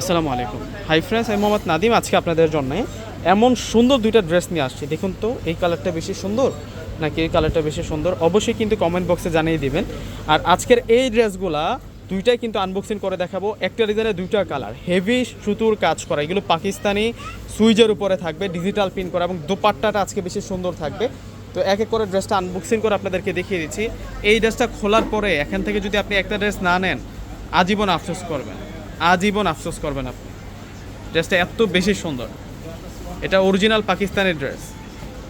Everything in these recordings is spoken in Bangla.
আসসালামু আলাইকুম। হাই ফ্রেন্ডস আমি মোহাম্মদ নাদিম, আজকে আপনাদের জন্য এমন সুন্দর দুইটা ড্রেস নিয়ে আসছি। দেখুন তো, এই কালারটা বেশি সুন্দর নাকি এই কালারটা বেশি সুন্দর? অবশ্যই কিন্তু কমেন্ট বক্সে জানিয়ে দিবেন। আর আজকের এই ড্রেসগুলা দুইটাই কিন্তু আনবক্সিং করে দেখাবো। একটা ডিজাইনের দুইটা কালার হেভি সুতুর কাজ করা। এগুলো পাকিস্তানি সুইজের উপরে থাকবে ডিজিটাল প্রিন্ট করা এবং দোপাট্টাটা আজকে বেশি সুন্দর থাকবে। তো এক এক করে ড্রেসটা আনবক্সিং করে আপনাদেরকে দেখিয়ে দিচ্ছি। এই ড্রেসটা খোলার পরে এখান থেকে যদি আপনি একটা ড্রেস না নেন, আজীবন আফসোস করবেন। আজীবন আফসোস করবেন আপনি। ড্রেসটা এত বেশি সুন্দর। এটা অরিজিনাল পাকিস্তানের ড্রেস।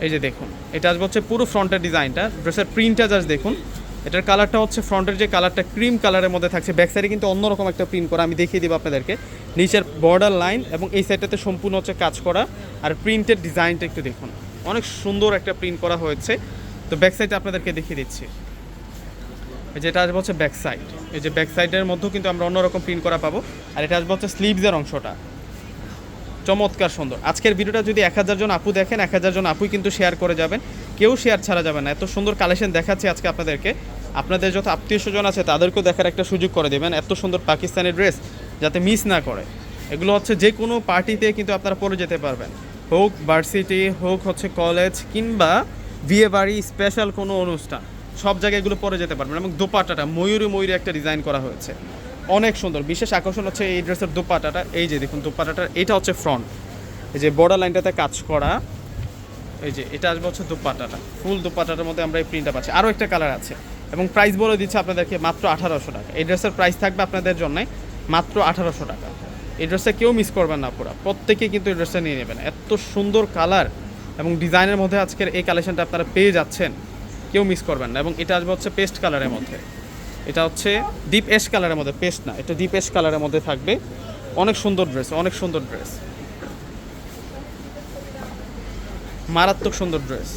এই যে দেখুন, এটা আসবে হচ্ছে পুরো ফ্রন্টের ডিজাইনটা। ড্রেসের প্রিন্টটা জাস্ট দেখুন। এটার কালারটা হচ্ছে ফ্রন্টের যে কালারটা ক্রিম কালারের মধ্যে থাকছে ব্যাক সাইডে কিন্তু অন্যরকম একটা প্রিন্ট করা, আমি দেখিয়ে দিব আপনাদেরকে। নিচের বর্ডার লাইন এবং এই সাইডটাতে সম্পূর্ণ হচ্ছে কাজ করা। আর প্রিন্টের ডিজাইনটা একটু দেখুন। অনেক সুন্দর একটা প্রিন্ট করা হয়েছে। তো ব্যাক সাইডটা আপনাদেরকে দেখিয়ে দিচ্ছি। এই যে এটা আসবে হচ্ছে ব্যাক সাইড এই যে ব্যাক সাইডের মধ্যেও কিন্তু আমরা অন্যরকম প্রিন্ট করা পাবো। আর এটা আসবে হচ্ছে স্লিভসের অংশটা। চমৎকার সুন্দর। আজকের ভিডিওটা যদি এক হাজার জন আপু দেখেন, এক হাজার জন আপুই কিন্তু শেয়ার করে যাবেন। কেউ শেয়ার ছাড়া যাবে না। এত সুন্দর কালেকশন দেখাচ্ছি আজকে আপনাদেরকে। আপনাদের যত আত্মীয় স্বজন আছে, তাদেরকেও দেখার একটা সুযোগ করে দেবেন। এত সুন্দর পাকিস্তানি ড্রেস যাতে মিস না করে। এগুলো হচ্ছে যে কোনো পার্টিতে কিন্তু আপনারা পরে যেতে পারবেন। হোক ভার্সিটি হোক হচ্ছে কলেজ কিংবা বিয়ে বাড়ি স্পেশাল কোনো অনুষ্ঠান। সব জায়গায় এগুলো পরে যেতে পারবেন এবং দোপাট্টাটা, ময়ূরী ময়ূরী একটা ডিজাইন করা হয়েছে। অনেক সুন্দর, বিশেষ আকর্ষণ হচ্ছে এই ড্রেসের দোপাট্টাটা। এই যে দেখুন, দোপাট্টাটার, এটা হচ্ছে ফ্রন্ট এই যে বর্ডার লাইনটাতে কাজ করা, এই যে এটা আসবে হচ্ছে দোপাট্টাটা। ফুল দোপাট্টাটার মধ্যে আমরা এই প্রিন্টটা পাচ্ছি। আরও একটা কালার আছে এবং প্রাইস বলে দিচ্ছে আপনাদেরকে মাত্র আঠারোশো টাকা। এই ড্রেসের প্রাইস থাকবে আপনাদের জন্য মাত্র আঠারোশো টাকা। এই ড্রেসটা কেউ মিস করবেন না পুরো। প্রত্যেকে কিন্তু এই ড্রেসটা নিয়ে নেবেন। এত সুন্দর কালার এবং ডিজাইনের মধ্যে আজকের এই কালেকশনটা আপনারা পেয়ে যাচ্ছেন। কেউ মিস করবেন না। এবং এটা আসবে হচ্ছে পেস্ট কালারের মধ্যে। এটা হচ্ছে ডিপ এশ কালারের মধ্যে পেস্ট না, এটা ডিপ এশ কালারের মধ্যে থাকবে। অনেক সুন্দর ড্রেস অনেক সুন্দর ড্রেস মারাত্মক সুন্দর ড্রেস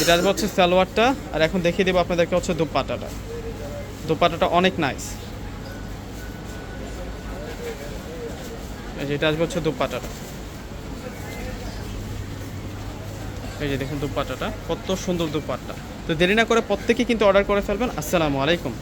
এটা আসবে হচ্ছে সালোয়ারটা, আর এখন দেখিয়ে দেবো আপনাদেরকে হচ্ছে দুপাটাটা। দুপাটাটা অনেক নাইস এটা আসবে হচ্ছে দুপাটাটা। এই যে দেখুন দুপাটাটা, কত সুন্দর দুপাট্টা। তো দেরি না করে প্রত্যেকে কিন্তু অর্ডার করে ফেলবেন। আসসালামু আলাইকুম।